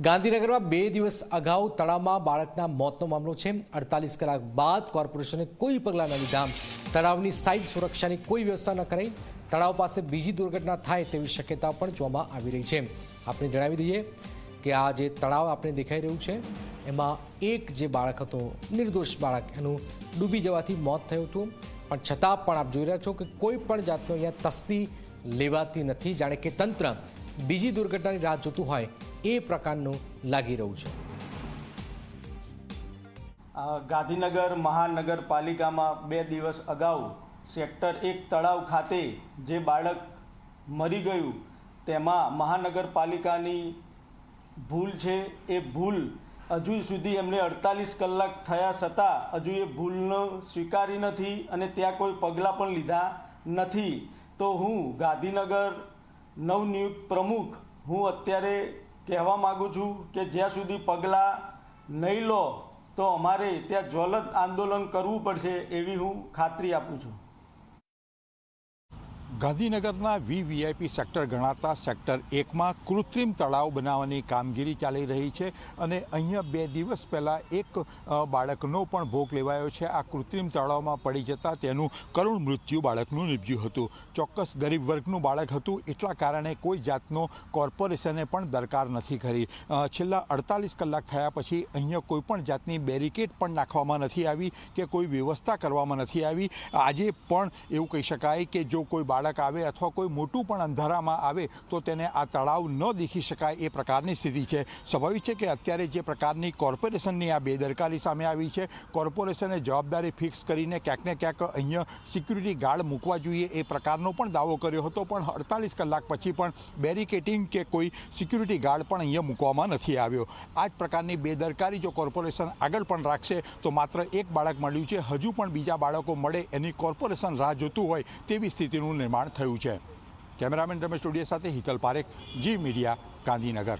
ગાંધીનગરમાં બે દિવસ અગાઉ તળાવમાં બાળકના મોતનો મામલો છે. અડતાલીસ કલાક બાદ કોર્પોરેશને કોઈ પગલાં ન લીધા. તળાવની સાઇટ સુરક્ષાની કોઈ વ્યવસ્થા ન કરાઈ. તળાવ પાસે બીજી દુર્ઘટના થાય તેવી શક્યતા પણ જોવામાં આવી રહી છે. આપણે જણાવી દઈએ કે આ જે તળાવ આપણે દેખાઈ રહ્યું છે, એમાં એક જે બાળક હતો, નિર્દોષ બાળક, એનું ડૂબી જવાથી મોત થયું હતું. પણ છતાં પણ આપ જોઈ રહ્યા છો કે કોઈ પણ જાતનો અહીંયા તસ્તી લેવાતી નથી. જાણે કે તંત્ર બીજી દુર્ઘટનાની રાહ જોતું હોય એ પ્રકારનું લાગી રહ્યું છે. ગાંધીનગર મહાનગરપાલિકામાં બે દિવસ અગાઉ સેક્ટર એક તળાવ ખાતે જે બાળક મરી ગયું, તેમાં મહાનગરપાલિકાની ભૂલ છે. એ ભૂલ હજુ સુધી એમને અડતાલીસ કલાક થયા છતાં હજુ એ ભૂલનો સ્વીકારી નથી અને ત્યાં કોઈ પગલાં પણ લીધા નથી. તો હું ગાંધીનગર નવનિયુક્ત પ્રમુખ હું અત્યારે કહેવા માગું છું કે જ્યાં સુધી પગલાં નહીં લો, તો અમારે ત્યાં જ્વલત આંદોલન કરવું પડશે એવી હું ખાતરી આપું છું. ગાંધીનગરના વીવીઆઈપી સેક્ટર ગણાતા સેક્ટર એકમાં કૃત્રિમ તળાવ બનાવવાની કામગીરી ચાલી રહી છે અને અહીંયા બે દિવસ પહેલાં એક બાળકનો પણ ભોગ લેવાયો છે. આ કૃત્રિમ તળાવમાં પડી જતાં તેનું કરુણ મૃત્યુ બાળકનું નીપજ્યું હતું. ચોક્કસ ગરીબ વર્ગનું બાળક હતું. એટલા કારણે કોઈ જાતનો કોર્પોરેશને પણ દરકાર નથી કરી. છેલ્લા અડતાલીસ કલાક થયા પછી અહીંયા કોઈપણ જાતની બેરિકેડ પણ નાખવામાં નથી આવી કે કોઈ વ્યવસ્થા કરવામાં નથી આવી. આજે પણ એવું કહી શકાય કે જો કોઈ બાળક આવે અથવા કોઈ મોટું પણ અંધારામાં આવે તો તેને આ તળાવ ન દેખી શકાય એ પ્રકારની સ્થિતિ છે. સ્વાભાવિક છે કે અત્યારે જે પ્રકારની કોર્પોરેશનની આ બેદરકારી સામે આવી છે, કોર્પોરેશને જવાબદારી ફિક્સ કરીને ક્યાંક ને ક્યાંક અહીંયા સિક્યુરિટી ગાર્ડ મૂકવા જોઈએ એ પ્રકારનો પણ દાવો કર્યો હતો, પણ અડતાલીસ કલાક પછી પણ બેરિકેટિંગ કે કોઈ સિક્યુરિટી ગાર્ડ પણ અહીંયા મૂકવામાં નથી આવ્યો. આ જ પ્રકારની બેદરકારી જો કોર્પોરેશન આગળ પણ રાખશે, તો માત્ર એક બાળક મળ્યું છે. હજુ પણ બીજા બાળકો મળે એની કોર્પોરેશન રાહ જોતું હોય તેવી સ્થિતિનું નિર્માણ થયું છે. કેમેરામેન રમેશ ટોડિયા સાથે હિતલ પારેખ જી મીડિયા ગાંધીનગર.